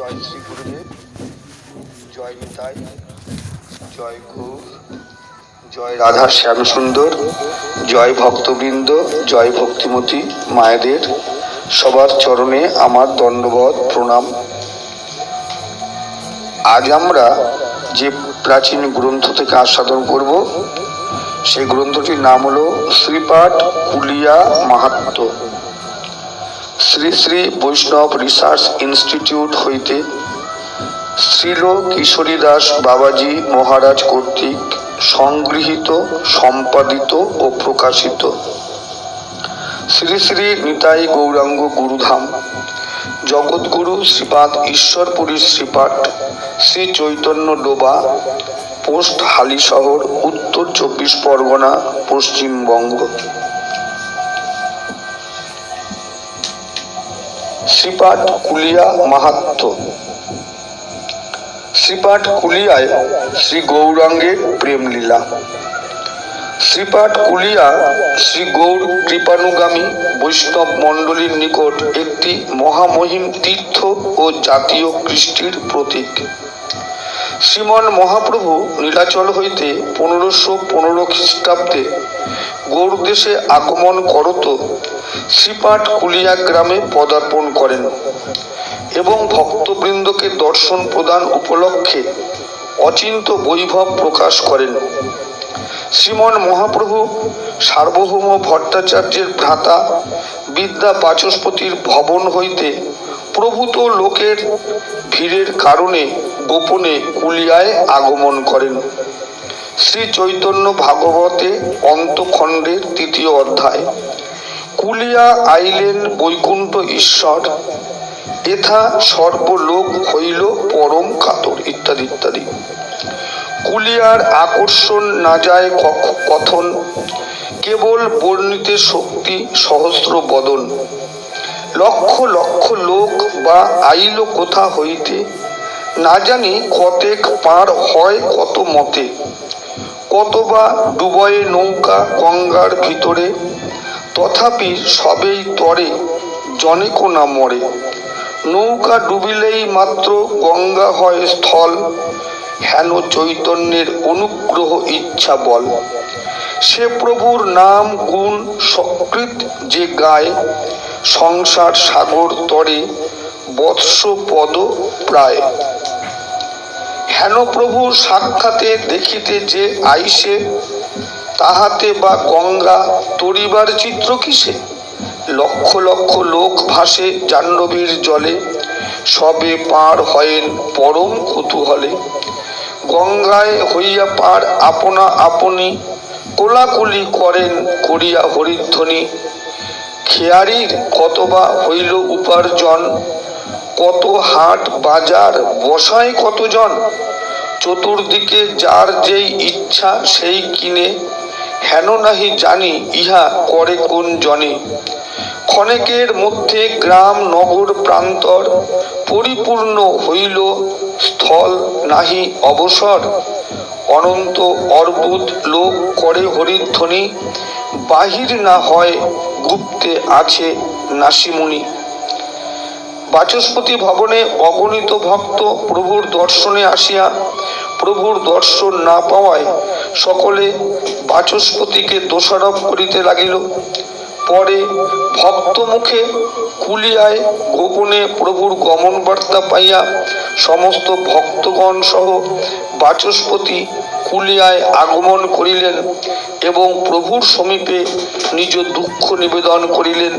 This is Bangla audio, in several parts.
জয় শ্রী গুরুদেব, জয় নিতাই, জয় গৌর জয় রাধা শ্যাম সুন্দর জয় ভক্তবৃন্দ, জয় ভক্তিমতী মায়েদের সবার চরণে আমার দণ্ডবধ প্রণাম। আজ আমরা যে প্রাচীন গ্রন্থ থেকে আস্বাদন করব, সেই গ্রন্থটির নাম হলো শ্রীপাঠ কুলিয়া মাহাত্ম শ্রী শ্রী বৈষ্ণব রিসার্চ ইনস্টিটিউট হইতে শ্রীল কিশোরী দাস বাবাজি মহারাজ কর্তৃক সংগৃহীত, সম্পাদিত ও প্রকাশিত। শ্রী শ্রী নিতাই গৌরাঙ্গ গুরুধাম, জগৎগুরু শ্রীপাদ ঈশ্বরপুরী শ্রীপাঠ শ্রী চৈতন্য ডোবা, পোস্ট হালিশহর উত্তর চব্বিশ পরগনা, পশ্চিমবঙ্গ। শ্রীপাঠ কুলিয়া মাহাত্ম। শ্রীপাঠ কুলিয়ায় শ্রী গৌরাঙ্গের প্রেমলীলা। শ্রীপাঠ কুলিয়া শ্রী গৌর কৃপানুগামী বৈষ্ণব মণ্ডলীর নিকট একটি মহামহিম তীর্থ ও জাতীয় কৃষ্টির প্রতীক। শ্রীমন মহাপ্রভু নীলাচল হইতে পনেরোশো পনেরো খ্রিস্টাব্দে গৌর দেশে আগমন করত শ্রীপাঠ কুলিয়া গ্রামে পদার্পণ করেন এবং ভক্তবৃন্দকে দর্শন প্রদান উপলক্ষে অচিন্ত বৈভব প্রকাশ করেন। শ্রীমন মহাপ্রভু সার্বভৌম ভট্টাচার্যের ভ্রাতা বিদ্যা বাচস্পতির ভবন হইতে প্রভূত লোকের ভিড়ের কারণে গোপনে কুলিয়ায় আগমন করেন। শ্রী চৈতন্য ভাগবতে অন্তখণ্ডের তৃতীয় অধ্যায়। কুলিয়া আইলেন বৈকুণ্ঠ ঈশ্বর, এথা সর্বলোক হইল পরম কাতর, ইত্যাদি ইত্যাদি। কুলিয়ার আকর্ষণ না যায় কথন, কেবল বর্ণিতে শক্তি সহস্র বদন। লক্ষ লক্ষ লোক বা আইল কোথা হইতে না জানি কতেক পার হয়, কত মতে। কত বা ডুবয়ে নৌকা গঙ্গার ভিতরে, তথাপি সবেই তরে, জনেকো না মরে। নৌকা ডুবিলেই মাত্র গঙ্গা হয় স্থল, হেন চৈতন্যের অনুগ্রহ ইচ্ছা বল। সে প্রভুর নাম গুণ সকৃত যে গায়, সংসার সাগর তরে বৎস পদ প্রায়। হেন প্রভু সাক্ষাতে দেখিতে যে আইসে, তাহাতে বা গঙ্গা তরিবার চিত্র কিসে? লক্ষ লক্ষ লোক ভাসে জাহ্নবীর জলে, সবে পার হয়েন পরম কুতূহলে। গঙ্গায় হইয়া পার আপনা আপনি কোলাকুলি করেন করিয়া হরিধ্বনি। খেয়ারির কতবা হইল উপার্জন কত হাট বাজার বসায় কতজন? চতুর্দিকে যার যেই ইচ্ছা সেই কিনে, হেন নাহি জানি ইহা করে কোন জনে। ক্ষণেকের মধ্যে গ্রাম, নগর, প্রান্তর, পরিপূর্ণ হইল স্থল নাহি অবসর। অনন্ত অর্বুদ লোক করে হরিধ্বনি, বাহির না হয় গুপ্তে আছে নাসিমুনি। বাচস্পতি ভবনে অগণিত ভক্ত প্রভুর দর্শনে আসিয়া প্রভুর দর্শন না পাওয়ায় সকলে বাচস্পতিকে দোষারোপ করিতে লাগিল। পরে ভক্ত মুখে কুলিয়ায় গোপনে প্রভুর গমন বার্তা পাইয়া সমস্ত ভক্তগণ সহ বাচস্পতি কুলিয়ায় আগমন করিলেন এবং প্রভুর সমীপে নিজ দুঃখ নিবেদন করিলেন।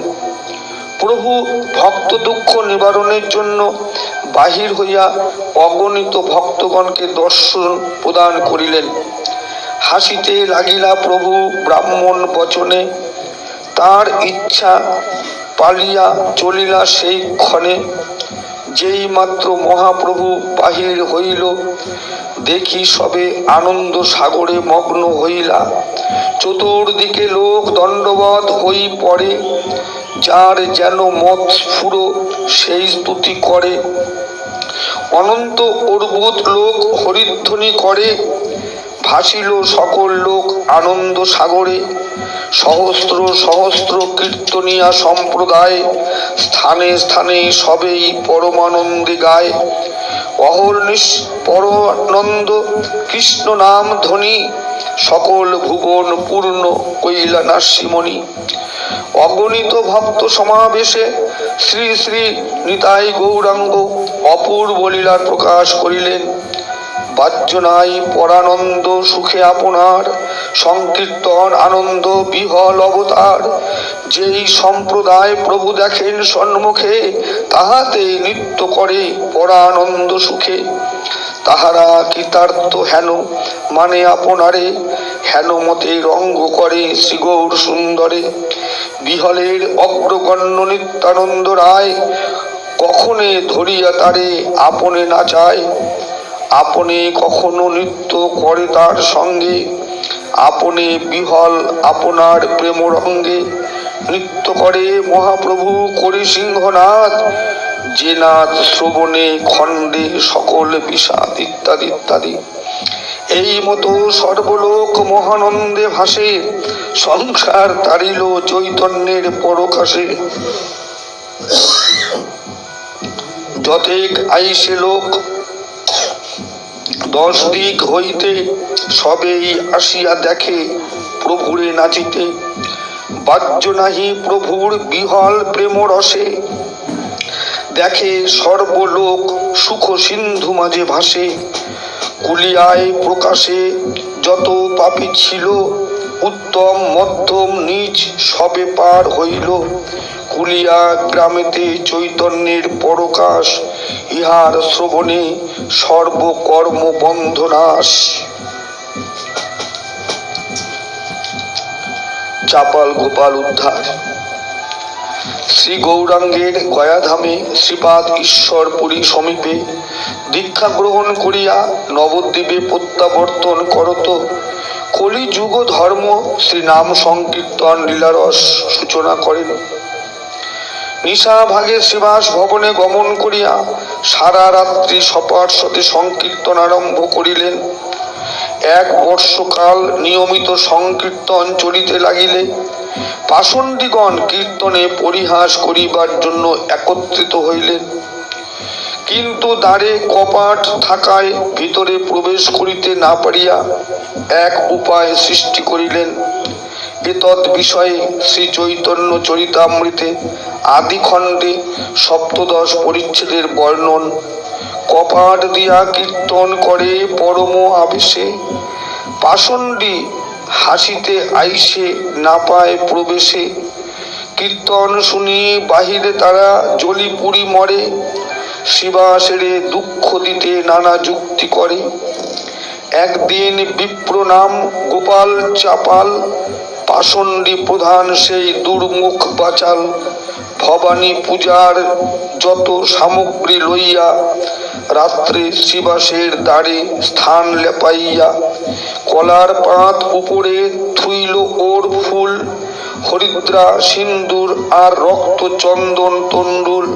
প্রভু ভক্ত দুঃখ নিবারণের জন্য বাহির হইয়া অগণিত ভক্তগণকে দর্শন প্রদান করিলেন। হাসিতে লাগিলা প্রভু ব্রাহ্মণ বচনে, তার ইচ্ছা পালিয়া চলিলা সেই ক্ষণে। যেই মাত্র মহাপ্রভু বাহির হইল, দেখি সবে আনন্দ সাগরে মগ্ন হইলা। চতুর্দিকে লোক দণ্ডবধ হই পড়ে যার যেন মত স্ফুরো সেই স্তুতি করে। অনন্ত অর্বুদ লোক হরিধ্বনি করে, ভাসিল সকল লোক আনন্দ সাগরে। সহস্র সহস্র কীর্তনিয়া সম্প্রদায় স্থানে স্থানে সবেই পরমানন্দে গায়। অহর্নিশ পরনন্দ কৃষ্ণ নাম ধ্বনি সকল ভুবন পূর্ণ কৈলা নাসিমণি। অগণিত ভক্ত সমাবেশে শ্রী শ্রী নিতাই গৌরাঙ্গ অপূর্ব লীলার প্রকাশ করিলেন। বাহ্য নাই পরানন্দ সুখে আপনার, সংকীর্তন আনন্দ বিহল অবতার। যেই সম্প্রদায় প্রভু দেখেন সন্মুখে তাহাতে নৃত্য করে পরানন্দ সুখে। তাহারা কৃতার্থ হেন? মানে আপনারে? হেন মতে রঙ্গ করে শ্রীগৌর সুন্দরে। বিহলের অগ্রগণ্য নিত্যানন্দ রায়, কখনে ধরিয়া তারে আপনে নাচায় আপনে কখনো নৃত্য করে তার সঙ্গে। আপনে বিহল আপনার প্রেম রঙ্গে নৃত্য করে মহাপ্রভু করি সিংহনাথ যে শ্রবণে, খণ্ডে, সকল বিষাদ ইত্যাদি ইত্যাদি। এই মতো সর্বলোক মহানন্দে ভাসে, সংসার তারিল চৈতন্যের পরকাশে। যতেক আইসে লোক, দশ দিক হইতে সবেই আসিয়া দেখে, প্রভুরে নাচিতে। বাহ্য নাহি প্রভুর বিহল প্রেম রসে দেখে সর্বলোক সুখ সিন্ধু মাঝে ভাসে। কুলিয়ায় প্রকাশে যত পাপী ছিল, উত্তম, মধ্যম নিচ সবে পার হইল। কুলিয়া গ্রামেতে চৈতন্যের পরকাশ, ইহার শ্রবণে সর্বকর্ম বন্ধনাশ চাপাল গোপাল উদ্ধার। শ্রী গৌরাঙ্গের গয়াধামে শ্রীপাদ ঈশ্বরপুরী সমীপে দীক্ষা গ্রহণ করিয়া নবদ্বীপে প্রত্যাবর্তন করত। কলিযুগ ধর্ম শ্রী নাম সংকীর্তন লীলারস সূচনা করেন। নিশা ভাগে শ্রীবাস ভবনে গমন করিয়া সারা রাত্রি সপার্শ্বতে সংকীর্তন আরম্ভ করিলেন। এক বর্ষকাল নিয়মিত সংকীর্তন চলিতে লাগিলে পাষণ্ডীগণ কীর্তনে পরিহাস করিবার জন্য একত্রিত হইলেন। কিন্তু দ্বারে কপাট থাকায় ভিতরে প্রবেশ করিতে না পারিয়া এক উপায় সৃষ্টি করিলেন। এতৎ বিষয়ে শ্রী চৈতন্য চরিতামৃতে আদি খণ্ডে সপ্তদশ পরিচ্ছেদের বর্ণন, কপাট দিয়া কীর্তন করে পরম আবেশে পাষণ্ডী হাসিতে আইসে না পায় প্রবেশে। কীর্তন শুনি বাহিরে তারা জলি পুরি মরে শিবাসেরে দুঃখ দিতে নানা যুক্তি করে। একদিন বিপ্র নাম গোপাল চাপাল, পাষণ্ডী প্রধান সেই দুর্মুখ বাচাল। ভবানী পূজার যত সামগ্রী লইয়া, রাত্রে শিবাসের দ্বারে স্থান লেপাইয়া কলার পাত উপরে থুইল ওর ফুল, হরিদ্রা সিন্দুর আর রক্ত চন্দন তন্ডুল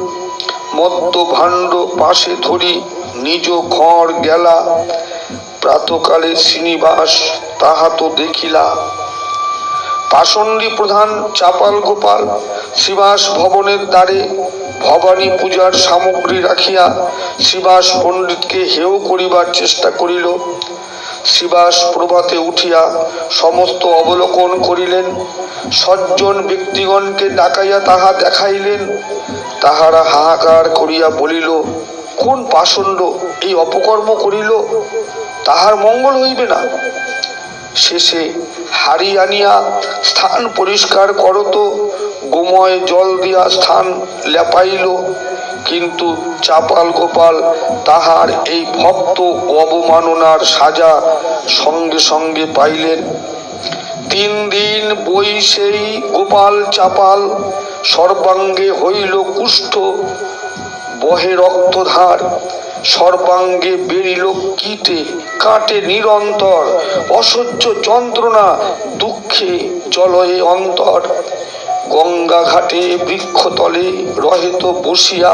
মদ্য ভাণ্ড পাশে ধরি নিজ ঘর গেলা, প্রাতকালে শ্রীনিবাস তাহা তো দেখিলা। পাষণ্ডী প্রধান চাপাল গোপাল শিবাস ভবনের দ্বারে ভবানী পূজার সামগ্রী রাখিয়া শিবাস পণ্ডিতকে হেয় করিবার চেষ্টা করিল। শিবাস প্রভাতে উঠিয়া সমস্ত অবলোকন করিলেন। সজ্জন ব্যক্তিগণকে ডাকাইয়া তাহা দেখাইলেন। তাহারা হাহাকার করিয়া বলিল, কোন পাষণ্ড এই অপকর্ম করিল? তাহার মঙ্গল হইবে না। শেষে হাড়ি আনিয়া স্থান পরিষ্কার করত গোময় জল দিয়া স্থান লেপাইল। কিন্তু চাপাল গোপাল তাহার এই ভক্ত অবমাননার সাজা সঙ্গে সঙ্গে পাইলেন। তিন দিন বই সেই গোপাল চাপাল সর্বাঙ্গে হইল কুষ্ঠ, বহে রক্তধার। সর্বাঙ্গে বেরিল কীটে, কাটে নিরন্তর। অসহ্য যন্ত্রণা, দুঃখে জলয়ে অন্তর। গঙ্গা ঘাটে বৃক্ষতলে রহেত বসিয়া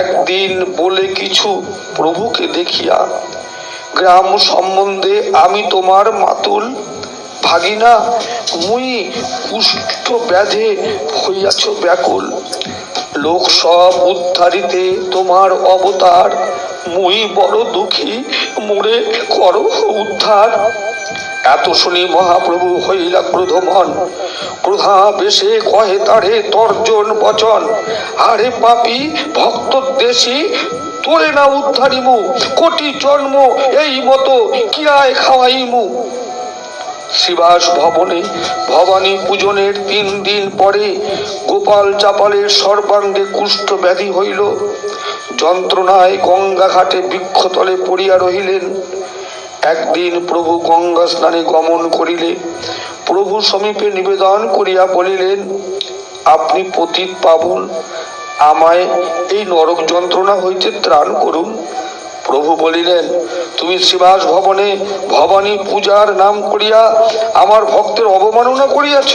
একদিন বলে কিছু প্রভুকে দেখিয়া, গ্রাম সম্বন্ধে আমি তোমার মাতুল, ভাগিনা, মুই কুষ্ঠ ব্যাধে হইয়াছ ব্যাকুল। লোক সব উদ্ধারিতে তোমার অবতার, মুই বড় দুঃখী মোরে করো উদ্ধার। এত শুনি মহাপ্রভু হইলা ক্রোধমন ক্রোধা বেশে কহে তারে, তর্জন বচন। আরে পাপি, ভক্ত দেশি তোরে না উদ্ধারিমু। কোটি জন্ম এই মতো কিরায় খাওয়াইমু? শিবাস ভবনে ভবানী পূজনের তিন দিন পরে গোপাল চাপালের সর্বাঙ্গে কুষ্ঠ ব্যাধি হইল। যন্ত্রণায় গঙ্গা ঘাটে বৃক্ষতলে পড়িয়া রহিলেন। একদিন প্রভু গঙ্গা স্নানে গমন করিলে, প্রভু সমীপে নিবেদন করিয়া বলিলেন, আপনি পতিত পাবন আমায় এই নরক যন্ত্রণা হইতে ত্রাণ করুন। প্রভু বলিলেন, তুমি শিবাস ভবনে ভবানী পূজার নাম করিয়া আমার ভক্তের অবমাননা করিয়াছ?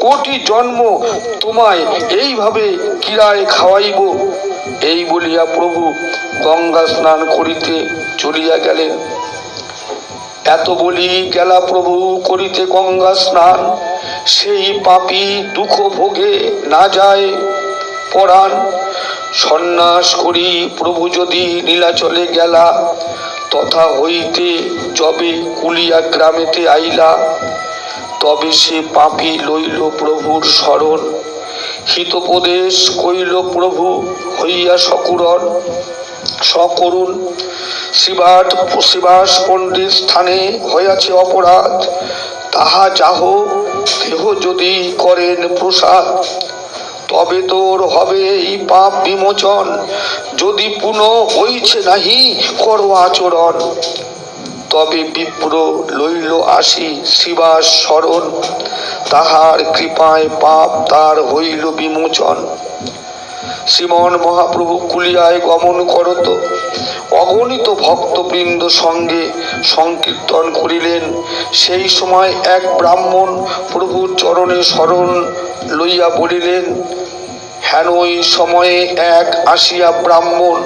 কোটি জন্ম তোমায় এইভাবে কিরায় খাওয়াইব? এই বলিয়া প্রভু গঙ্গা স্নান করিতে চলিয়া গেলেন। এত বলি গেলা প্রভু করিতে গঙ্গা স্নান। সেই পাপী দুঃখ ভোগে না যায় পরাণ। সন্ন্যাস করি প্রভু যদি নীলাচলে গেলা, তথা হইতে যবে কুলিয়া গ্রামেতে আইলা, তবে সে পাপী লইল প্রভুর স্মরণ হিতোপদেশ কইল প্রভু হইয়া সকুরন সকরুণ শিবাট শিবাস পণ্ডিত স্থানে হইয়াছে অপরাধ। তাহা যাহ দেহ যদি করেন প্রসাদ। তবে তোর হবে এই পাপ বিমোচন, যদি পুনঃ হইছে নাহি, করো আচরণ। তবে বিপ্র লইল আসি শিবাস স্মরণ, তাহার কৃপায় পাপ তার হইল বিমোচন। শ্রীমন মহাপ্রভু কুলিয়ায় গমন করত। অগণিত ভক্তবৃন্দ সঙ্গে সংকীর্তন করিলেন। সেই সময় এক ব্রাহ্মণ প্রভুর চরণে শরণ লইয়া বলিলেন, হেন ওই সময়ে এক আসিয়া ব্রাহ্মণ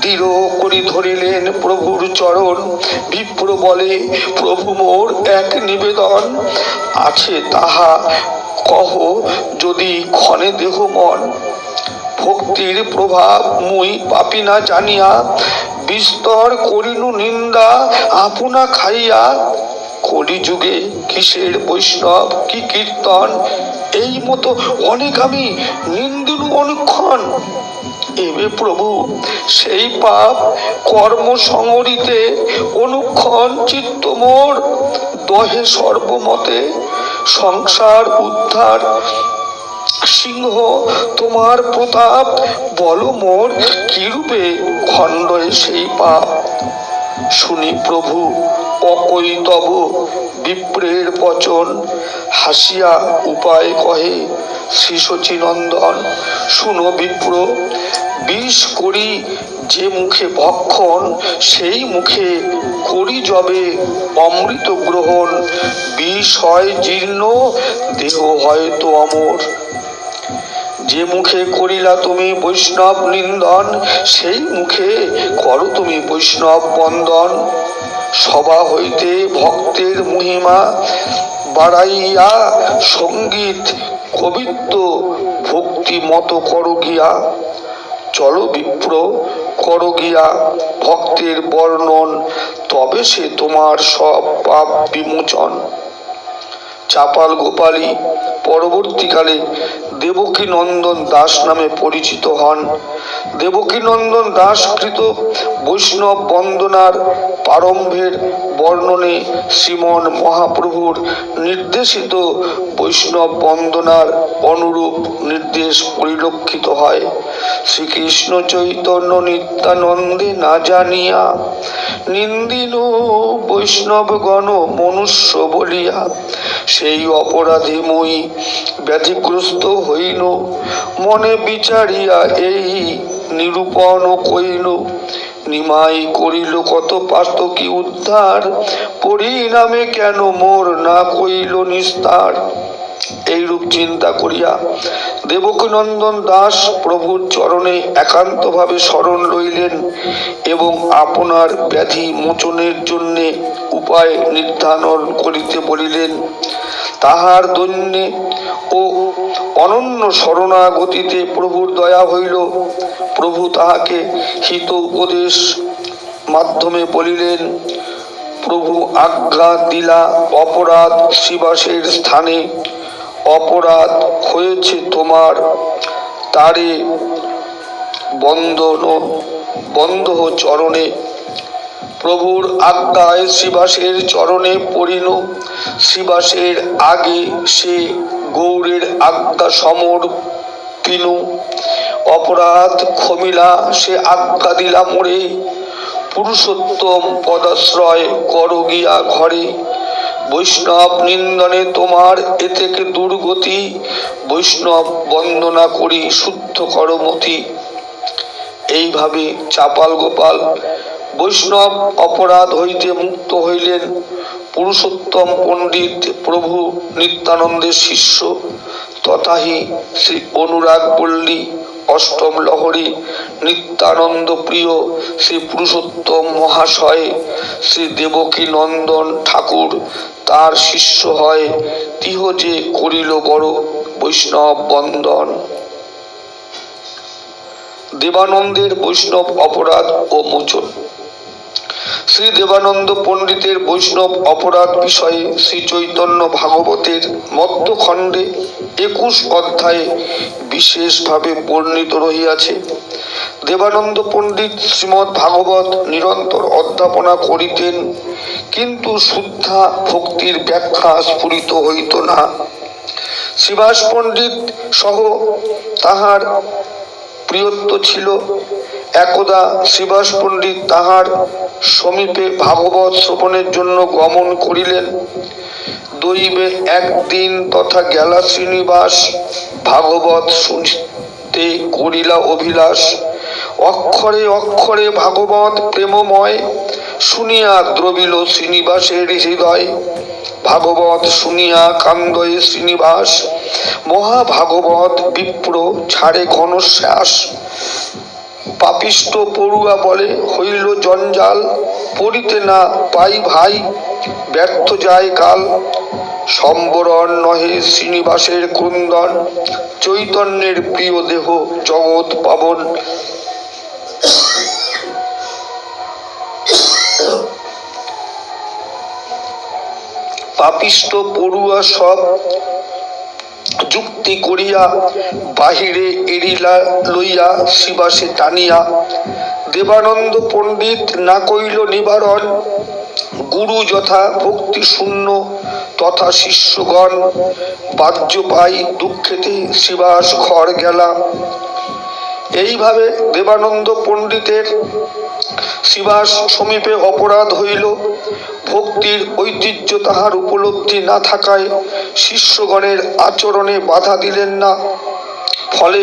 দৃঢ় করি ধরিলেন প্রভুর চরণ। বিপ্র বলে, প্রভু মোর এক নিবেদন আছে, তাহা কহ যদি ক্ষণে দেহ মন ভক্তির প্রভাব মুই পাপি না জানিয়া, বিস্তর করিনু নিন্দা আপনা খাইয়া, কলিযুগে কিসের বৈষ্ণব, কি কীর্তন? এই মতো অনেক আমি নিন্দিনু অনুক্ষণ। এবে প্রভু, সেই পাপ কর্ম সংহরিতে অনুক্ষণ চিত্ত মোর। দহে সর্বমতে সংসার উদ্ধার সিংহ, তোমার প্রতাপ, বল মোর কিরূপে খণ্ডে সেই পাপ? শুনি প্রভু, অকই তব বিপ্রের বচন, হাসিয়া উপায় কহে শ্রী নন্দন শুনো বিপ্র, বিষ করি যে মুখে ভক্ষণ, সেই মুখে করি যবে অমৃত গ্রহণ। বিষ হয় জীর্ণ, দেহ হয়তো অমর। যে মুখে করিলা তুমি বৈষ্ণব নিন্দন, সেই মুখে করো তুমি বৈষ্ণব বন্দন। সভা হইতে ভক্তের মহিমা বাড়াইয়া সংগীত, কবিত্ব, ভক্তি মতো করো গিয়া। চলো বিপ্র, করো গিয়া ভক্তের বর্ণন, তবে সে তোমার সব পাপ বিমোচন। চাপাল গোপালী পরবর্তীকালে দেবকী নন্দন দাস নামে পরিচিত হন। দেবকী নন্দন দাসকৃত বৈষ্ণব বন্দনার প্রারম্ভের বর্ণনে শ্রীমন মহাপ্রভুর নির্দেশিত বৈষ্ণব বন্দনার অনুরূপ নির্দেশ পরিলক্ষিত হয়। শ্রীকৃষ্ণ চৈতন্য নিত্যানন্দে না জানিয়া নিন্দিন বৈষ্ণবগণ মনুষ্য বলিয়া সেই অপরাধী মুই ব্যতিগ্রস্ত হইন মনে বিচারিয়া এই নিরূপণ কইল নিমাই করিল কত পার্থকি উদ্ধার? পরিণামে কেন মোর না কইল নিস্তার? এইরূপ চিন্তা করিয়া দেবকীনন্দন দাস প্রভুর চরণে একান্তভাবে স্মরণ লইলেন এবং আপনার ব্যাধি মোচনের জন্যে উপায় নির্ধারণ করিতে বলিলেন। তাহার দৈন্যে ও অনন্য শরণাগতিতে প্রভুর দয়া হইল। প্রভু তাহাকে হিত উপদেশ মাধ্যমে বলিলেন, প্রভু আজ্ঞা দিলা অপরাধ শিবাসের স্থানে অপরাধ হয়েছে তোমার। তারে বন্ধন বন্ধ চরণে। প্রভুর আজ্ঞায় শিবাসের চরণে পড়িল। শিবাসের আগে সে গৌরের আজ্ঞা সমর পিনু অপরাধ ক্ষমিলা, সে আজ্ঞা দিলা মোরে। পুরুষোত্তম পদাশ্রয় কর গিয়া ঘরে। বৈষ্ণব নিন্দনে তোমার এ থেকে দুর্গতি। বৈষ্ণব বন্দনা করি, শুদ্ধ করমতি এইভাবে চাপাল গোপাল, বৈষ্ণব অপরাধ হইতে মুক্ত হইলেন পুরুষোত্তম পণ্ডিত প্রভু নিত্যানন্দের শিষ্য। তথাহি শ্রী অনুরাগ পল্লী, অষ্টম লহরী, নিত্যানন্দ প্রিয় শ্রী পুরুষোত্তম মহাশয়, শ্রী দেবকী নন্দন ঠাকুর তার শিষ্য হয় তিহ যে করিল বড় বৈষ্ণব বন্দন দেবানন্দের বৈষ্ণব অপরাধ ও মোচন। শ্রী দেবানন্দ পণ্ডিতের বৈষ্ণব অপরাধ বিষয়ে শ্রী চৈতন্য ভাগবতের মধ্যখণ্ডে একুশ অধ্যায়ে বিশেষভাবে বর্ণিত রহিয়াছে। দেবানন্দ পণ্ডিত শ্রীমৎ ভাগবত নিরন্তর অধ্যাপনা করিতেন, কিন্তু শুদ্ধা ভক্তির ব্যাখ্যা স্ফুরিত হইত না। শিবাস পণ্ডিত সহ তাহার প্রিয়ত্ব ছিল একদা শিবাস পণ্ডিত তাহার সমীপে ভাগবত শ্রবণের জন্য গমন করিলেন। দৈবে একদিন তথা গেলা শ্রীনিবাস ভাগবত শুনতে করিলা অভিলাষ। অক্ষরে অক্ষরে ভাগবত প্রেমময়, শুনিয়া দ্রবিল শ্রীনিবাসের হৃদয়। ভাগবত শুনিয়া কান্দয়ে শ্রীনিবাস, মহাভাগবত বিপ্র ছাড়ে ঘনশ্বাস পাপিষ্ট পড়ুয়া বলে, হইল জঞ্জাল, পড়িতে না পাই ভাই, ব্যর্থ যায় কাল। সম্বরণ নহে শ্রীনিবাসের ক্রন্দন, চৈতন্যের প্রিয় দেহ জগৎ পাবন। পাপিষ্ট পড়ুয়া সব যুক্তি করিয়া বাহিরে এরিলা লইয়া শিবাসে টানিয়া, দেবানন্দ পণ্ডিত না কইল নিবারণ, গুরু যথা ভক্তি শূন্য তথা শিষ্যগণ, বাহ্য পাই দুঃখেতে শিবাস ঘর গেলা এইভাবে দেবানন্দ পণ্ডিতের শিবাস সমীপে অপরাধ হইল। ভক্তির ঐতিহ্য তাহার উপলব্ধি না থাকায় শিষ্যগণের আচরণে বাধা দিলেন না। ফলে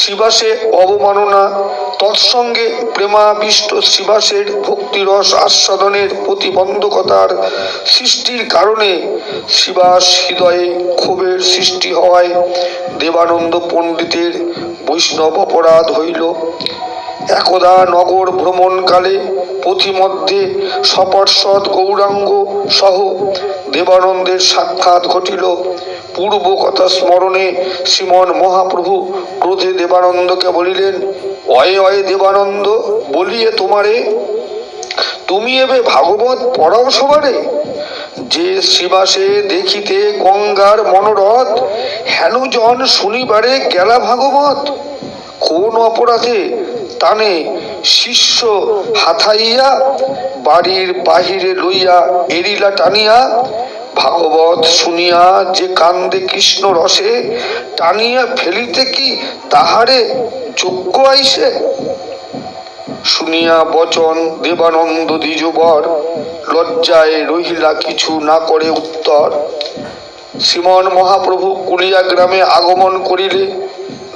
শিবাসে অবমাননা, তৎসঙ্গে প্রেমাবিষ্ট শিবাসের ভক্তিরস আস্বাদনের প্রতিবন্ধকতার সৃষ্টির কারণে শিবাস হৃদয়ে ক্ষোভের সৃষ্টি হওয়ায় দেবানন্দ পণ্ডিতের বৈষ্ণব অপরাধ হইল। একদা নগর ভ্রমণকালে পথিমধ্যে সপর্ষদ গৌরাঙ্গ সহ দেবানন্দের সাক্ষাৎ ঘটিল। পূর্ব কথা স্মরণে শ্রীমন মহাপ্রভু ক্রোধে দেবানন্দকে বলিলেন, অয়ে অয়ে দেবানন্দ, বলিয়ে তোমারে। তুমি এবে ভাগবত পড়াও সবারে? যে শিবাসে দেখিতে গঙ্গার মনোরথ হেনুজন শুনিবারে গেলা ভাগবত। কোন অপরাধে টানে শিষ্য হাথাইয়া বাড়ির বাহিরে লইয়া এরিলা টানিয়া, ভাগবত শুনিয়া যে কান্দে কৃষ্ণ রসে, টানিয়া ফেলিতে কি তাহারে যোগ্য আইসে? শুনিয়া বচন, দেবানন্দ দ্বিজবর, লজ্জায় রহিলা কিছু না করে উত্তর। শ্রীমন মহাপ্রভু কুলিয়া গ্রামে আগমন করিলে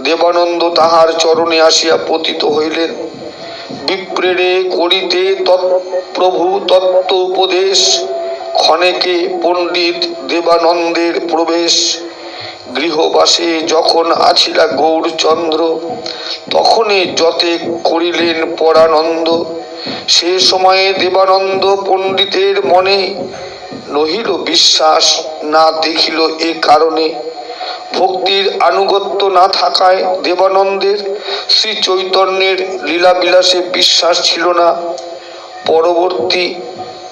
দেবানন্দ তাহার চরণে আসিয়া পতিত হইলেন। বিপ্রেরে করিতে তৎপ্রভু তত্ত্ব উপদেশ, ক্ষণেকে পণ্ডিত দেবানন্দের প্রবেশ। গৃহবাসে যখন আছিলা গৌরচন্দ্র, তখনই যতে করিলেন পরানন্দ। সে সময়ে দেবানন্দ পণ্ডিতের মনে নহিল বিশ্বাস, না দেখিল এ কারণে। ভক্তির আনুগত্য না থাকায় দেবানন্দের শ্রী চৈতন্যের লীলাবিলাসে বিশ্বাস ছিল না। পরবর্তী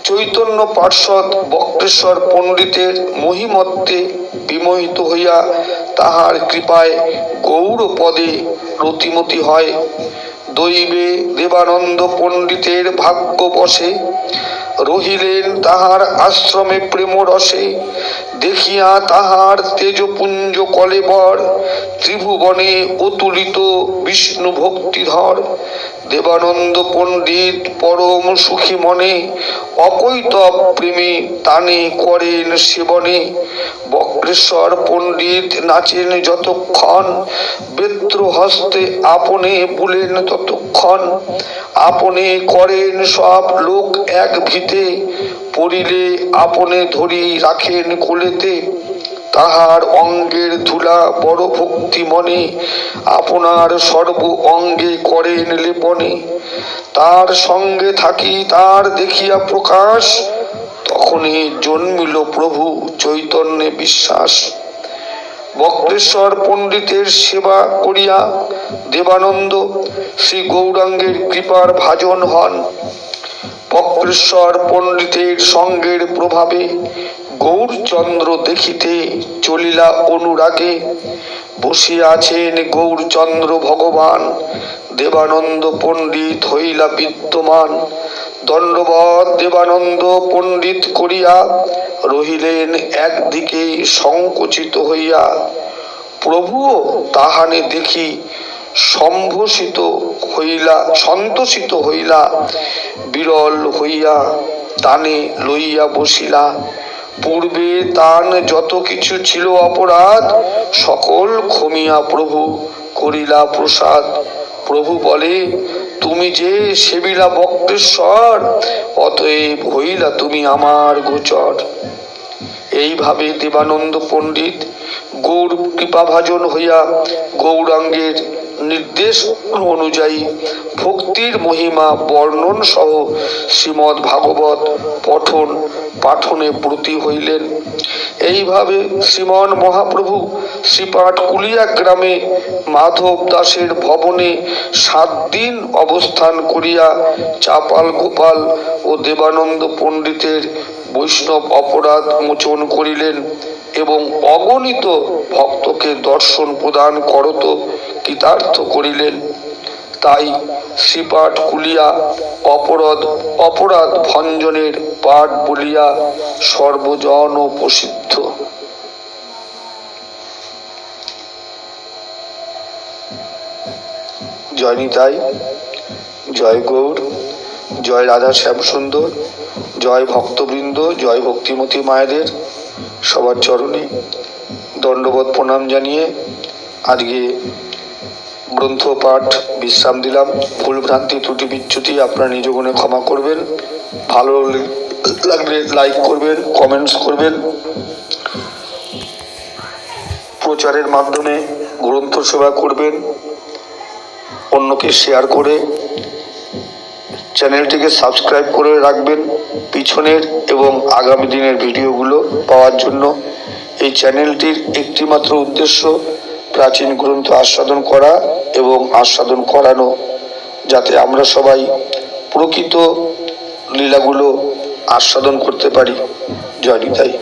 চৈতন্য পার্ষদ বক্রেশ্বর পণ্ডিতের মহিমত্বে বিমোহিত হইয়া তাহার কৃপায় গৌর পদে রতিমতি হয়। দৈবে দেবানন্দ পণ্ডিতের ভাগ্য বসে রহিলেন তাহার আশ্রমে প্রেম রসে দেখিয়া তাহার তেজপুঞ্জ কলেবর ত্রিভুবনে অতুলিত বিষ্ণু ভক্তিধর। দেবানন্দ পণ্ডিত পরম সুখী মনে অকৈত প্রেমে তানে করেন সেবনে। বক্রেশ্বর পণ্ডিত নাচেন যতক্ষণ বেত্র হস্তে আপনে বুলেন ততক্ষণ। আপনে করেন সব লোক এক ভিতে পড়িলে আপনে ধরি রাখেন কোলেতে। তাহার অঙ্গের ধুলা বড় ভক্তি মনে, আপনার সর্ব অঙ্গে করেন লেপনে। তার সঙ্গে থাকি, তার দেখিয়া প্রকাশ, তখনই জন্মিল প্রভু চৈতন্যে বিশ্বাস। বক্রেশ্বর পণ্ডিতের সেবা করিয়া দেবানন্দ, শ্রী গৌরাঙ্গের কৃপার ভাজন হন। বক্রেশ্বর পণ্ডিতের সঙ্গের প্রভাবে গৌরচন্দ্র দেখিতে চলিলা অনুরাগে। বসিয়া আছেন গৌরচন্দ্র ভগবান, দেবানন্দ পণ্ডিত হইলা বিদ্যমান। দণ্ডবধ দেবানন্দ পণ্ডিত করিয়া রহিলেন একদিকে সংকুচিত হইয়া। প্রভুও তাহানে দেখি সম্ভসিত হইলা, সন্তোষিত হইলা, বিরল হইয়া তানে লইয়া বসিলা। পূর্বে তান যত কিছু ছিল অপরাধ, সকল ক্ষমিয়া প্রভু করিলা প্রসাদ। প্রভু বলে, তুমি যে সেবিলা বক্রেশ্বর, অতএব হইলা তুমি আমার গোচর। এইভাবে দেবানন্দ পণ্ডিত গৌর কৃপাভাজন হইয়া গৌরাঙ্গের নির্দেশ অনুযায়ী ভক্তির মহিমা বর্ণন সহ শ্রীমৎ ভাগবত পঠন পাঠনে ব্রতী হইলেন। এইভাবে শ্রীমন মহাপ্রভু শ্রীপাঠ কুলিয়া গ্রামে মাধব দাসের ভবনে সাত দিন অবস্থান করিয়া চাপাল গোপাল ও দেবানন্দ পণ্ডিতের বৈষ্ণব অপরাধ মোচন করিলেন। এবং অগণিত ভক্তকে দর্শন প্রদান করত, কৃতার্থ করিলেন। তাই শ্রীপাঠ কুলিয়া অপরাধ অপরাধ ভঞ্জনের পাঠ বলিয়া সর্বজন প্রসিদ্ধ। জয় নিতাই, জয় গৌর, জয় রাধা শ্যামসুন্দর, জয় ভক্তবৃন্দ, জয় ভক্তিমতী মায়েদের। সবার চরণে দণ্ডবোধ প্রণাম জানিয়ে আজকে গ্রন্থ পাঠ বিশ্রাম দিলাম। ভুল ভ্রান্তি, ত্রুটি বিচ্যুতি আপনারা নিজ গুণে ক্ষমা করবেন। ভালো লাগলে লাইক করবেন কমেন্টস করবেন। প্রচারের মাধ্যমে গ্রন্থ সেবা করবেন, অন্যকে শেয়ার করে চ্যানেলটিকে সাবস্ক্রাইব করে রাখবেন পিছনের এবং আগামী দিনের ভিডিওগুলো পাওয়ার জন্য। এই চ্যানেলটির একটিমাত্র উদ্দেশ্য প্রাচীন গ্রন্থ আস্বাদন করা এবং আস্বাদন করানো, যাতে আমরা সবাই প্রকৃত লীলাগুলো আস্বাদন করতে পারি। জয় নিতাই।